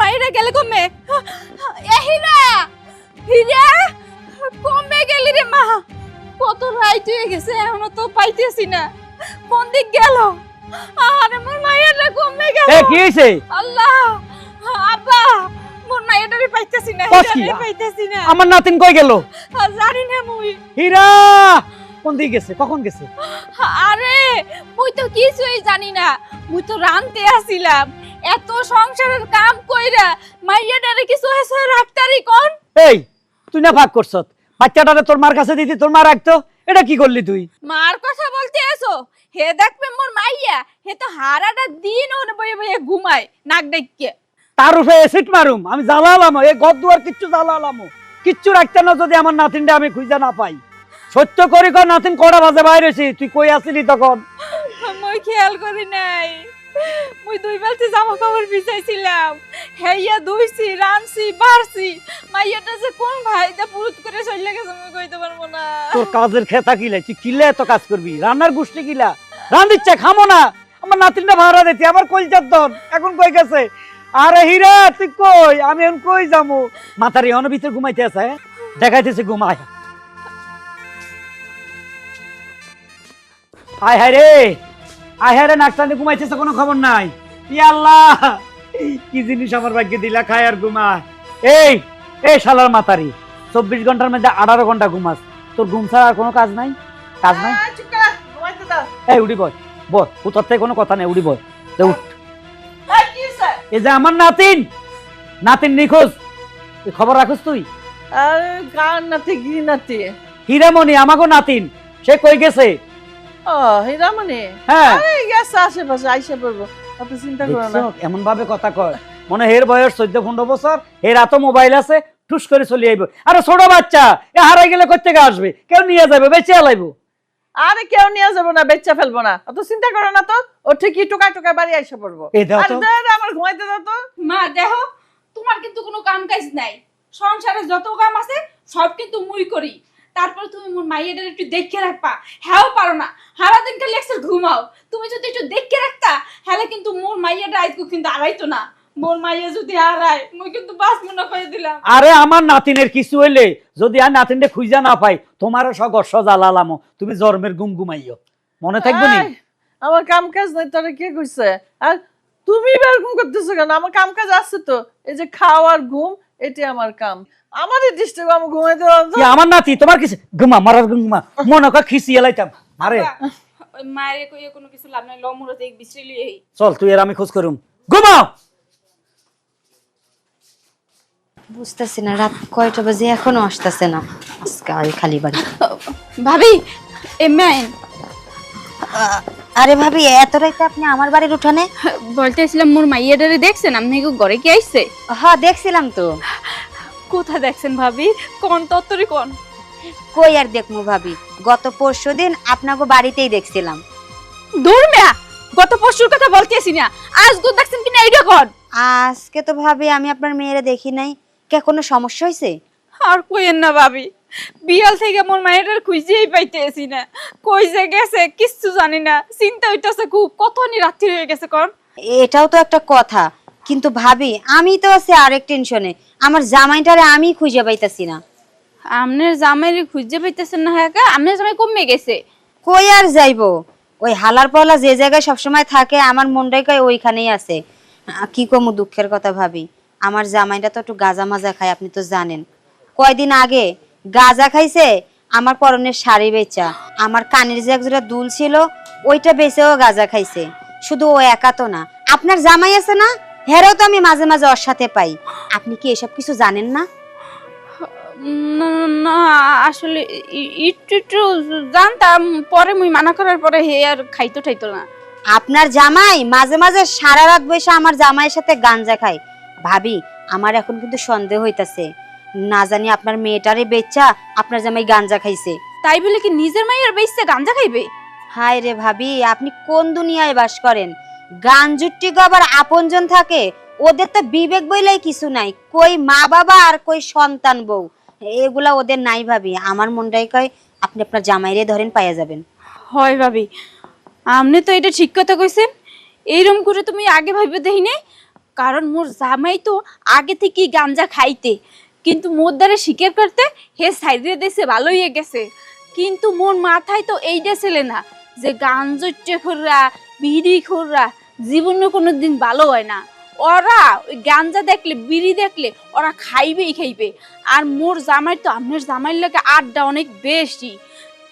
মায়েরা গেলে কমে? এ হীরা হীরা কমে গেলি রে মা। কত রাইট হয়ে গেছে এখনও তো পাইতেছি না। কোন দিক গেল? আরে মোর মায়েরা কমে গেল। এ কি হইছে? আল্লাহ আব্বা মোর মায়েরারে পাইতেছি না? হীরারে পাইতেছি না। আমার নাতিন কই গেল? জানি না মুই। হীরা কোন দিকে গেছে? কখন গেছে? আরে মুই তো কিছুই জানি না। মুই তো রানতে আসিলাম। এত সংসারের কাম কইরা মাইয়াটারে কিছু হয়েছে রাখতারি কোন? এই তুই না ভাগ করছত। বাচ্চাটারে তোর মার কাছে দিতি তোর মা রাখতো এটা কি করলি তুই? মার কথা বলতে এসো। হে দেখবে মোর মাইয়া হে তো হারাটা দিন ওনে বয়ে বয়ে ঘুমায় নাক ডাইকে তার উপরে এসিড মারুম আমি জ্বালালাম এই ঘর দুয়ার কিচ্ছু জ্বালালাম কিচ্ছু রাখতে না যদি আমার নাতিনটা আমি খুঁজে না পাই। সত্য করি কর নাতিন কটা বাজে বাইরেছি তুই কই আসিলি তখন? মই খেয়াল করি নাই। মুই দুই বালতি জামা কাপড় ভিজাইছিলাম। হেইয়া রানছি বাড়ছি। মাইয়াটা যে কোন পুরুত করে চলে গেছে, মুই কইতে পারব না। তোর কাজের খেতা কিলে এত কাজ করবি? রান্নার গোষ্ঠী কিলা? খামো না। আমার নাতিনটা ভাড়া দিতি আমার এখন কই গেছে? আরে হীরা, তুই কই? আমি এখন কই যাব? মাথার এখনও ভিতরে ঘুমাইতে আছে হ্যাঁ? দেখাইতেছে ঘুমায় আয়। হায় রে। আয় হায় রে ঘুমাইতেছে, কোনো খবর নাই। আল্লাহ! কি জিনিস আমার ভাগ্যে দিলা খায় আর ঘুমায় এই এই শালার মাতারি চব্বিশ ঘণ্টার মধ্যে আঠারো ঘণ্টা ঘুমাস তোর ঘুম ছাড়া আর কোনো কাজ নাই? কাজ নাই? এই উঠি বয় বয় উত্তর থেকে কোনো কথা নেই উঠি বয় উঠ। এই যে আমার নাতিন নাতিন নিখোঁজ। খবর রাখোস তুই? গান নাতি গি নাতি? হীরামণি আমাকে নাতিন সে কই গেছে? ও হীরামণি? হ্যাঁ। গেছে আশেপাশে আইসা পড়ব। অত চিন্তা করো না। এমন ভাবে কথা কয়। মনে এর বয়স চোদ্দ পনেরো বছর। এর এত মোবাইল আছে ঠুস করে চলে আইব। আরে ছোট বাচ্চা এ হারাই গেলে কোথা থেকে আসবে? কেউ নিয়ে যাবে বেঁচে আলাইবো। আরে কেউ নিয়ে যাব না বেচ্চা ফেলব না। অত চিন্তা করো না তো। ও ঠিকই টুকায় টুকায় বাড়ি আইসা পড়ব। আমার ঘুমাইতে দাও তো। মা দেখো তোমার কিন্তু কোনো কাম কাজ নাই। সংসারে যত কাম আছে সব কিন্তু মুই করি। তারপর তুমি মোর মাইয়াদের একটু দেখে রাখবা। হ্যাঁ পারো না। সারা দিন খালি একসাথে ঘুমাও। তুমি যদি একটু দেখে রাখতা হ্যাঁ কিন্তু মোর মাইয়াটা আজকে কিন্তু আড়াইতো না। মোর মাইয়া যদি হারায় মুই কিন্তু বাস মনে করে দিলাম। আরে আমার নাতিনের কিছু হইলে যদি আর নাতিনটা খুঁজা না পাই তোমারও তুমি জন্মের গুম ঘুমাইও মনে থাকবে নি? আমার কাম কাজ নাই তোরা কে কইছে? আর তুমি এরকম করতেছো কেন? আমার কাম কাজ আছে তো। এই যে খাওয়ার ঘুম এটি আমার কাম। ডিস্টার্ব আমি ঘুমাইতে। আমার নাতি তোমার কিছু? ঘুমা মারার ঘুমা মনে কর খিসি এলাইতাম। আরে। মায়ের কইয়ে কোনো কিছু লাভ নাই বিশ্রি চল তুই এর আমি খোঁজ করুম। ঘুমাও বুঝতেছি না রাত কয়টা বাজে এখনও আসতেছে না। আজকে আর খালি বাড়ি। ভাবি এ মেন আরে ভাবি এত রাইতে আপনি আমার বাড়ির উঠানে? বলতেছিলাম মোর মাইয়াটারে দেখছেন? আপনি কি ঘরে কি আইছে? হ্যাঁ দেখছিলাম তো। কোথায় দেখছেন ভাবি? কোন তত্তরি কোন? কই আর দেখমু ভাবি? গত পরশু দিন আপনাকে বাড়িতেই দেখছিলাম। দূর মেয়া! গত পরশুর কথা বলতেছি না। আজ গো দেখছেন কিনা এইটা কোন? আজকে তো ভাবি আমি আপনার মেয়েরা দেখি নাই। কে কোনো সমস্যা হয়েছে আর কইেন না ভাবি। বিয়াল থেকে মোর মায়ের খুঁজেই পাইতেছি না। কই যে গেছে কিচ্ছু জানি না। চিন্তা হইতাছে খুব কতনি রাত্রি হয়ে গেছে কোন? এটাও তো একটা কথা। কিন্তু ভাবি আমি তো আছি আরেক টেনশনে আমার জামাইটারে আমি খুঁজে পাইতাছি না। আপনার জামাইরে খুঁজে পাইতেছেন না হ্যাঁ আপনার জামাই কমে গেছে। কই আর যাইবো? ওই হালার পালা যে জায়গায় সবসময় থাকে আমার মনটাই কয় ওইখানেই আছে। কি কমু দুঃখের কথা ভাবি। আমার জামাইটা তো একটু গাজা মাজা খায় আপনি তো জানেন। কয়দিন আগে গাজা খাইছে আমার পরনের শাড়ি বেচা। আমার কানের যে একজোড়া দুল ছিল ওইটা বেচেও গাজা খাইছে। শুধু ও একা তো না। আপনার জামাই আছে না? হেরেও তো আমি মাঝে মাঝে ওর সাথে পাই। আপনি কি এসব কিছু জানেন না? না না আসলে একটু একটু জানতাম পরে মুই মানা করার পরে হে আর খাইতো ঠাইতো না। আপনার জামাই মাঝে মাঝে সারা রাত বসে আমার জামাইয়ের সাথে গাঞ্জা খায়। ভাবি আমার এখন কিন্তু সন্দেহ হইতাছে। না জানি আপনার মেয়েটারে বেচ্চা আপনার জামাই গাঞ্জা খাইছে। তাই বলে কি নিজের মাইয়ের বেচতে গাঞ্জা খাইবে? হায় রে ভাবি আপনি কোন দুনিয়ায় বাস করেন? গাঞ্জুট্টি গো আবার আপনজন থাকে, ওদের তো বিবেক বইলেই কিছু নাই। কই মা বাবা আর কই সন্তান বউ, এগুলা ওদের নাই ভাবি। আমার মনটাই কয়, আপনি আপনার জামাইরে ধরেন, পাইয়া যাবেন। হয় ভাবি। আপনি তো এটা ঠিক কথা কইছেন। এইরকম করে তুমি আগে ভাইবে দেখি নাই? কারণ মোর জামাই তো আগে থেকেই গাঞ্জা খাইতে। কিন্তু মোর দ্বারা স্বীকার করতে হে সাইডে দেশে ভালো হয়ে গেছে। কিন্তু মোর মাথায় তো এইটা ছেলে না যে গাঞ্জট্টে খোররা বিড়ি খোররা জীবনে কোনো দিন ভালো হয় না। ওরা ওই গাঞ্জা দেখলে বিড়ি দেখলে ওরা খাইবেই খাইবে। আর মোর জামাই তো আপনার জামাইয়ের লাগে আড্ডা অনেক বেশি।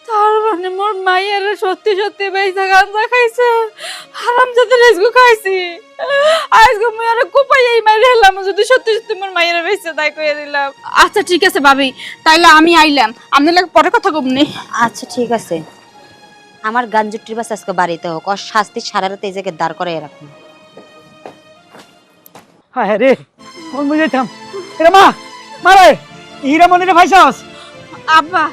তার মানে মোর মায়ের সত্যি সত্যি বেসা গাঞ্জা খাইছে। হারাম যাতে রেসগু খাইছি। আজকে মুই আর কোপাই এই মাইরে হেলাম যদি সত্যি সত্যি মোর মায়ের বেসা তাই কইয়া দিলাম। আচ্ছা ঠিক আছে ভাবি তাইলে আমি আইলাম। আপনি লাগে পরে কথা কমনি। আচ্ছা ঠিক আছে। আমার গাঞ্জুটির বাস আজকে বাড়িতে হোক আর শাস্তি সারা রাত এই জায়গায় দাঁড় করে রাখুন। হ্যাঁ রে কোন বুঝাইতাম? এরে মা মারে হীরা মন্দিরে ভাইসাস আব্বা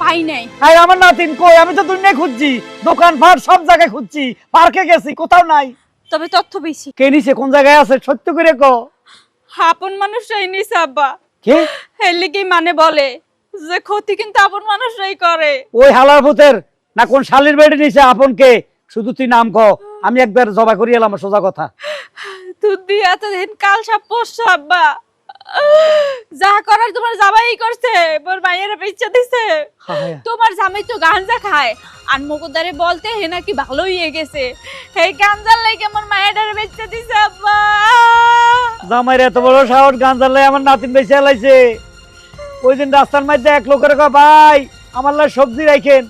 পাই নাই। আরে আমার নাতিন কই আমি তো দুনিয়ায় খুঁজছি দোকান ফাট সব জায়গায় খুঁজছি পার্কে গেছি কোথাও নাই। তবে তথ্য পেয়েছি কে নিছে কোন জায়গায় আছে সত্য করে কো আপন মানুষরাই নিছে আব্বা। কে? হেলে কি মানে বলে যে ক্ষতি কিন্তু আপন মানুষরাই করে। ওই হালার ভূতের না কোন শালির বেডে নিছে আপন কে শুধু তুই নাম ক আমি একবার জবা করি এলাম সোজা কথা। তুই এতদিন কাল সাপ পোষছো আব্বা যা করার তোমার জামাই করছে মোর মায়ের ইচ্ছা দিছে। তোমার জামাই তো গাঞ্জা খায় আর মকুদারে বলতে হে নাকি ভালো হয়ে গেছে। এই গাঞ্জার লাগে আমার মায়ের বেচতে দিছে আব্বা। জামাইর এত বড় সাহস গান জ্বালাই আমার নাতিন বেশি এলাইছে। ওই দিন রাস্তার মধ্যে এক লোকের কয় ভাই আমার লাই সবজি রাখেন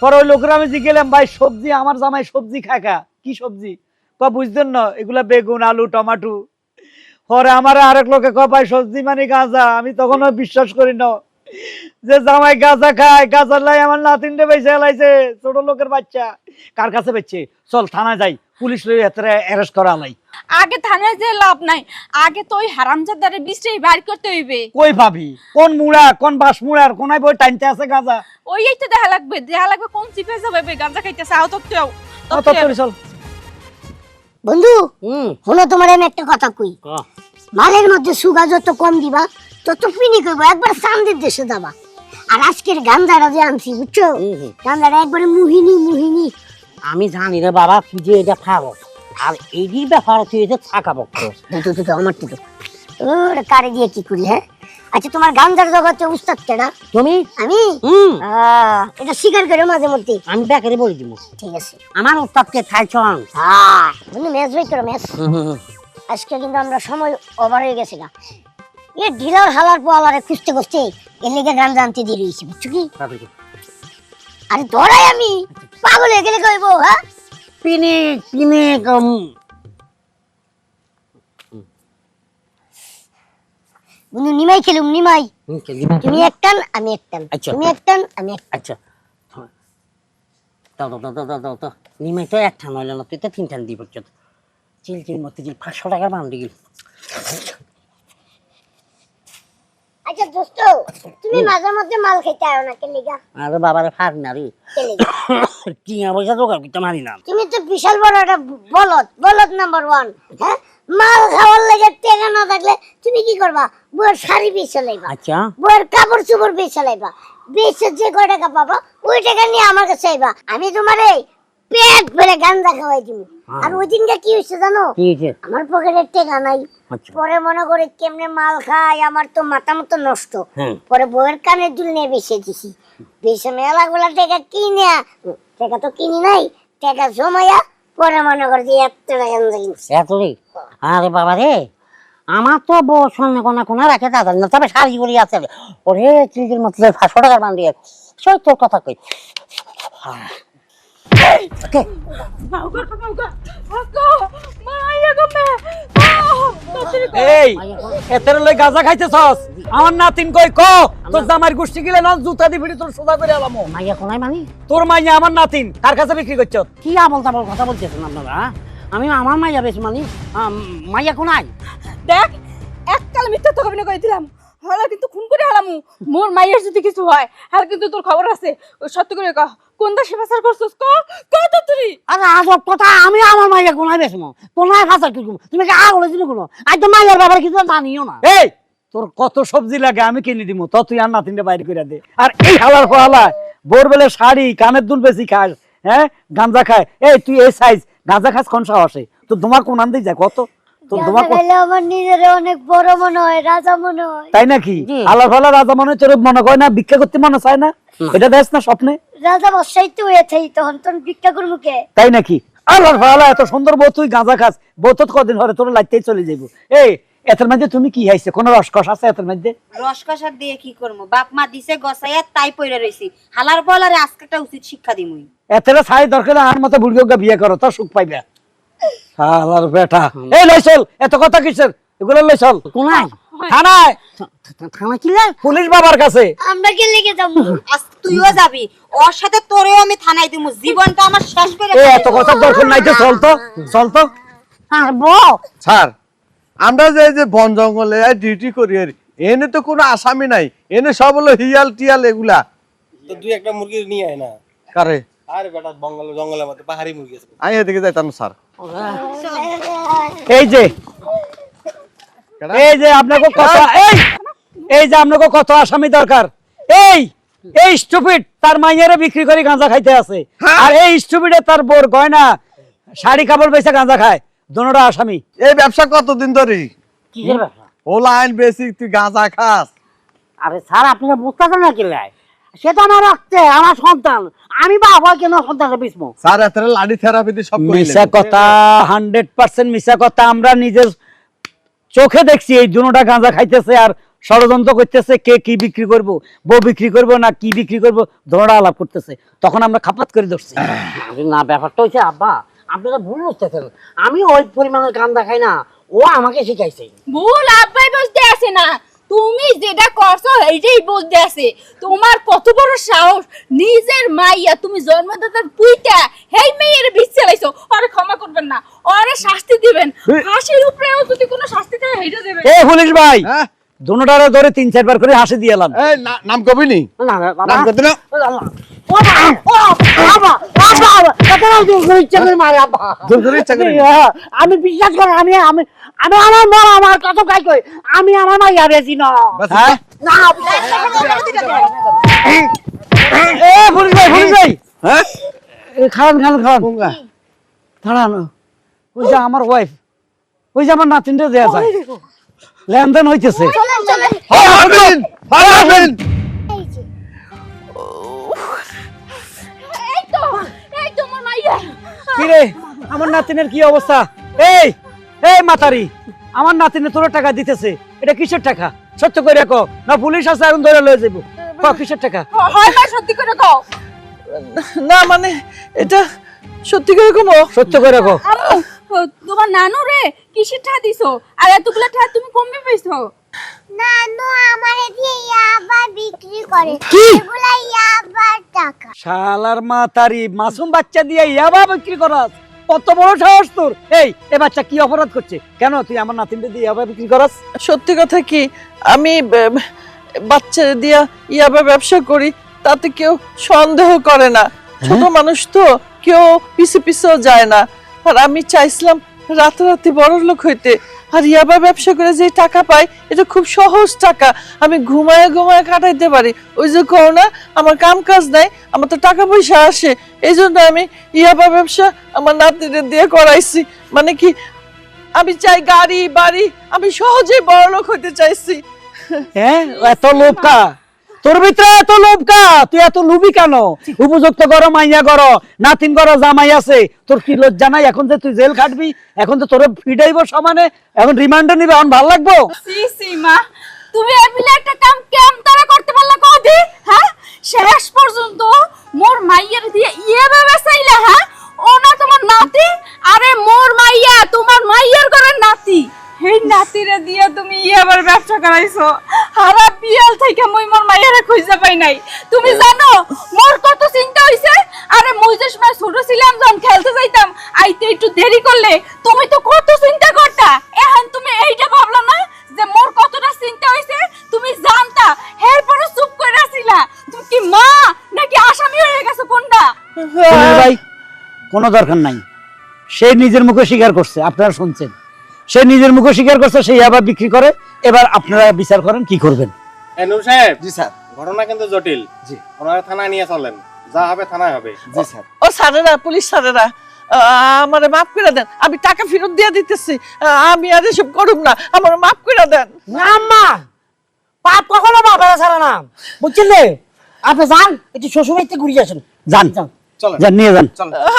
পরে ওই লোকের আমি জিগেলাম ভাই, সবজি, আমার জামাই সবজি খাকা কি? সবজি? ক, বুঝতেন না, এগুলা বেগুন, আলু, টমাটো। পরে আমার আরেক লোকে কয় ভাই, সবজি মানে গাঁজা। আমি তখন আর বিশ্বাস করি না। যে জামাই গাঁজা খায়, গাঁজার লাই আমার নাতিনটা বেঁচে এলাইছে ছোট লোকের বাচ্চা। কার কাছে বেচছে চল থানা যাই, পুলিশ লই এত অ্যারেস্ট করা লাই। আগে থানায় যে লাভ নাই আগে তো ওই হারামজাদারে বিশ্রে বাইর করতে হইবে। কই পাবি কোন মুড়া কোন বাস মুড়ার কোনায় বই টাইনতে আছে গাঁজা? ওই এই তো দেখা লাগবে দেখা লাগবে কোন চিপে যাবে গাঞ্জা খাইতেছে আও তো আ, তত্তরি চল। বন্ধু হুম। হলো তোমার আমি একটা কথা কই। মালের মধ্যে সুগা যত কম দিবা তত পিনি করব একবার চান্দের দেশে যাবা। আর আজকের গান্ধারা যে আনছি বুঝছ। গান্ধারা একবারে মুহিনী মুহিনী। আমি জানি রে বাবা তুই যে এটা খাব আর এইটির ব্যাপার তুই এটা থাকা পক্ষ দুটো দুটো আমার দুটো ওরে কারে দিয়ে কি করি হ্যাঁ? আচ্ছা তোমার গান্ধার জগতে উস্তাদ কেডা? তুমি? আমি? হুম। এটা স্বীকার করে মাঝে মধ্যে। আমি বেকারে বলে দিব। ঠিক আছে। আমার উস্তাদকে খাইছন হ্যাঁ বন্ধু ম্যাচ বই করো ম্যাচ আজকে কিন্তু আমরা সময় ওভার হয়ে গেছে গা। এ ঢিলার হালার পোয়ালারে খুঁজতে খুঁজতে এর লেগে গান জানতে দিয়ে রয়েছি বুঝছ কি? আরে ধরাই আমি। পাগল হয়ে গেলে কইব হ্যাঁ? পিনিক পিনিক উম, বন্ধু নিমাই খেলুম নিমাই। তুমি একটান আমি একটান আচ্ছা। তুমি একটান আমি একটান আচ্ছা। দাও দাও দাও দাও দাও নিমাই তো একটা নইলে না তুই তো তিনটান দিব চিল চিল মতে চিল পাঁচশো টাকার বান্ডি গেল আচ্ছা দোস্ত তুমি মাঝে মধ্যে মাল খেতে আও না কেন লিগা আরে বাবারে ফার না রে। টিয়া পয়সা জোগাড় করতে মারি না। তুমি তো বিশাল বড় একটা বলদ বলদ নাম্বার ওয়ান হ্যাঁ? মাল খাওয়ার লেগে টেকা না থাকলে তুমি কি করবা? বউয়ের শাড়ি বেচে লাইবা আচ্ছা। বউয়ের কাপড় চোপড় বেচে লাইবা বেচে যে কয় টাকা পাবা ওই টাকা নিয়ে আমার কাছে আইবা। আমি তোমার এই পেট ভরে গান্দা খাওয়াই দিব আর ওই দিনকে কি হয়েছে জানো? আমার পকেটের টেকা নাই। আচ্ছা। পরে মনে করে কেমনে মাল খাই আমার তো মাথা মতো নষ্ট। পরে বউয়ের কানের দুল নিয়ে বেঁচে দিছি। বেশি মেলাগুলা টাকা কিনে টাকা তো কিনি নাই টাকা জমাইয়া পরে মনে করে যে এত টাকা কিনছি এত আরে বাবা রে আমার তো বউ সামনে কোনা কোনা রাখে দাদা না তবে শাড়ি করি আছে ওরে চিজের মতো পাঁচশো টাকার বান্ডি সই তোর কথা কই কে? এই এতের লই গাজা খাইতেছস? আমার নাতিন কই ক? তোর জামার গোষ্ঠী গিলে না জুতা দি ভিড়ি তোর সোজা করে আলামো। মাইয়া কোনাই মানি? তোর মাইয়া আমার নাতিন কার কাছে বিক্রি করছ? কি আবল তাবল কথা বলতেছেন আপনারা হ্যাঁ? আমি আমার মাইয়া বেশ মানি মাইয়া কোনাই দেখ এককাল মিথ্যা তো কবিনা করে দিলাম হলা কিন্তু খুন করে হালামু। মোর মাইয়ের যদি কিছু হয় আর কিন্তু তোর খবর আছে। ওই সত্য করে কহ কোন দাসে পাচার করছিস? ক ক তো তুই। আরে আজব কথা আমি আমার মাইয়া কোনায় বেশ কোনায় ফাঁসা কি করব? তুমি কি আগলে দিলে কোনো? আজ তো মাইয়ার ব্যাপারে কিছু জানিও না। এই তোর কত সবজি লাগে আমি কিনে দিব তো তুই আর নাতিনটা বাইরে করে দে। আর এই হালার ফলা ভোর বেলা শাড়ি কানের দুল বেশি খাস হ্যাঁ গাঁজা খায়। এই তুই এই সাইজ গাঁজা খাস কোন সাহসে? তো তোমার কোন আনতেই যায়? কত? তো গাঁজা তোমার আমার নিজের অনেক বড় মনে হয় রাজা মনে হয়। তাই নাকি? আল্লাহ ফালা রাজা মনে তোর মনে করে না ভিক্ষা করতে মনে চায় না। এটা দেখ না স্বপ্নে? রাজা বসাই তো হয়েছে তখন তোর ভিক্ষা করব কে? তাই নাকি? আল্লাহ ফালা এত সুন্দর বউ তুই গাঁজা খাস। বউ তো কদিন হরে তোর লাইতেই চলে যাইব। এই এতের মধ্যে তুমি কি হাইছে কোন রসকস আছে এতের মধ্যে? রসকসার দিয়ে কি করব? বাপ মা দিছে গসাইয়া তাই পইরা রইছি। হালার পলারে আজকে একটা উচিত শিক্ষা দিমুই। এতের ছাই দরকার আর মতো বুড়িও বিয়ে করো তো সুখ পাইবে। শালার বেটা। এই লইছল এত কথা কিসের? এগুলো লইছল কোনায়? থানায়। থানা কিলা পুলিশ বাবার কাছে। আমরা কে লেগে যাব? আজ তুইও যাবি। ওর সাথে তোরেও আমি থানায় দিমু। জীবনটা আমার শেষ করে এই এত কথা দরকার নাই তো চল তো চল তো। আর বউ স্যার আমরা যে এই যে বন জঙ্গলে ডিউটি করি আর এনে তো কোনো আসামি নাই। এনে সব হলো হিয়াল টিয়াল এগুলা। তো দুই একটা মুরগি নিয়ে আয় না। কারে? আরে বেটা বঙ্গল জঙ্গলের মধ্যে পাহাড়ি মুরগি আছে। আমি এদিকে যাইতাম স্যার। এই যে। এই যে আপনাকে কত এই! এই যে আপনাকে কত আসামি দরকার। এই! এই স্টুপিড তার মাইয়ারে বিক্রি করে গাঁজা খাইতে আছে। আর এই স্টুপিডে তার বোর গয়না শাড়ি কাপড় বেচে গাঁজা খায়। দোনোটা আসামি। এই ব্যবসা কতদিন ধরে? কিসের ব্যবসা? ও লাইন বেশি তুই গাঁজা খাস। আরে স্যার আপনারা বুঝতে পারেন না কিলাই সে তো আমার রক্তে আমার সন্তান। আমি বাবা কেন সন্তানকে বিস্মো স্যার এত লাডি থেরাপি দিয়ে সব মিশা কথা হান্ড্রেড পার্সেন্ট মিশা কথা আমরা নিজের চোখে দেখছি এই দুটা গাঁজা খাইতেছে আর ষড়যন্ত্র করতেছে কে কি বিক্রি করব বউ বিক্রি করব না কি বিক্রি করব দোনোটা আলাপ করতেছে। তখন আমরা খাপাত করে ধরছি। না ব্যাপারটা হচ্ছে আব্বা আপনারা ভুল বুঝতেছেন। আমি ওই পরিমাণের গান্দা খাই না ও আমাকে শিখাইছে। ভুল আব্বাই বুঝতে আছে না। তুমি যেটা করছ এইটাই বুঝতে আছে। তোমার কত বড় সাহস নিজের মাইয়া তুমি জন্মদাতার পুইটা হেই মেয়ের বিষ চালাইছো আরে ক্ষমা করবেন না আরে শাস্তি দিবেন। হাসির উপরেও যদি কোনো শাস্তি থাকে হেইটা দেবেন। এ পুলিশ ভাই হ্যাঁ? দুটারে ধরে তিন চারবার করে হাসি দিয়ে এলাম। এই না- নাম কবি নি না নাম করতে না আমি বিশ্বাস করি আমি আমি আমি আমার মা আমার কত কাজ করি আমি আমার মাইয়া বেশি না হ্যাঁ না এ পুলিশ ভাই পুলিশ ভাই হ্যাঁ এ খান খান খান দাঁড়ান ওই যে আমার ওয়াইফ ওই যে আমার নাতিনটা দেয়া যায় লেনদেন হইতেছে চলেন চলেন হারবেন হারবেন এই তো এই মাইয়া কি রে আমার নাতিনের কি অবস্থা এই এই মাতারি আমার নাতিনে তোর টাকা দিতেছে এটা কিসের টাকা? সত্য করে রাখো না পুলিশ আছে এখন ধরে লয়ে যাব ক, কিসের টাকা? হয় না সত্যি করে কও। না মানে এটা সত্যি করে কমো? সত্য করে রাখো তোমার নানু রে কিসের ঠা দিছো? আর এতগুলা ঠা তুমি কমে পাইছো? নানু আমারে দিয়ে ইয়াবা বিক্রি করে। কি? এগুলা ইয়াবার টাকা। শালার মাতারি মাসুম বাচ্চা দিয়ে ইয়াবা বিক্রি করাস। কত বড় সাহস তোর? এই এ বাচ্চা কি অপরাধ করছে? কেন তুই আমার নাতিনটা দিয়ে ইয়াবা বিক্রি করাস? সত্যি কথা কি? আমি বাচ্চা দিয়া ইয়াবা ব্যবসা করি তাতে কেউ সন্দেহ করে না। ছোট মানুষ তো কেউ পিছে পিছেও যায় না। আর আমি চাইছিলাম রাতারাতি বড় লোক হইতে। আর ইয়াবা ব্যবসা করে যে টাকা পাই এটা খুব সহজ টাকা। আমি ঘুমায় ঘুমায় কাটাইতে পারি। ওই যে করোনা আমার কাম কাজ নাই, আমার তো টাকা পয়সা আসে। এই জন্য আমি ইয়াবা ব্যবসা আমার নাতিদের দিয়ে করাইছি। মানে কি, আমি চাই গাড়ি, বাড়ি, আমি সহজেই বড় লোক হইতে চাইছি। হ্যাঁ এত লোভ কা তোর ভিতরে এত লোভ কা? তুই এত লুবি কেন? উপযুক্ত করো মাইয়া করো নাতিন করো জামাই আছে। তোর কি লজ্জা নাই? এখন যে তুই জেল খাটবি এখন তো তোর ফিডাইব সমানে এখন রিমান্ডে নিবে এখন ভালো লাগবো? সি সি মা। পাই নাই? তুমি জানো মোর কত চিন্তা হইছে আরে মই যে সময় ছোট ছিলাম যখন খেলতে যাইতাম। আইতে একটু দেরি করলে তুমি তো কত চিন্তা করতা এখন তুমি এইটা ভাবলা না যে মোর কতটা চিন্তা হইছে তুমি জানতা এরপরে চুপ করে আছিলা। তুমি কি মা নাকি আসামি হয়ে গেছো কোনটা? ভাই কোনো দরকার নাই। সে নিজের মুখে স্বীকার করছে আপনারা শুনছেন। সে নিজের মুখে স্বীকার করছে সেই আবার বিক্রি করে। এবার আপনারা বিচার করেন কি করবেন? সাহেব। জি স্যার। ঘটনা কিন্তু জটিল। জি। ওনারা থানায় নিয়ে চলেন। যা হবে থানায় হবে। জি স্যার। ও স্যারেরা পুলিশ স্যারেরা আমারে মাফ করে দেন। আমি টাকা ফেরত দিয়ে দিতেছি। আমি আর এসব করুম না। আমার মাফ করে দেন। না আম্মা! পাপ কখনো বাবার ছাড়া না। বুঝছিলে আপনি যান একটু শ্বশুর বাড়িতে ঘুরে আসেন। যান। যান। নিয়ে যান।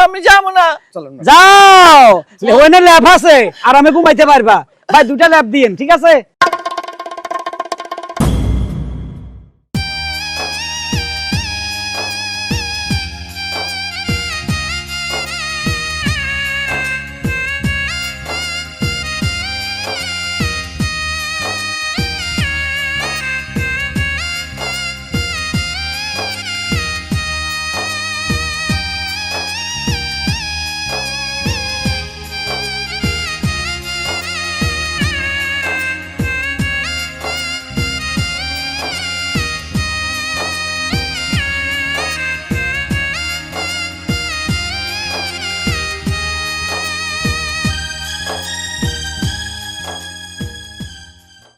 আমি যাব না। যাও! ওখানে ল্যাব আছে। আরামে ঘুমাইতে পারবা। ভাই দুটা ল্যাব দিয়েন ঠিক আছে?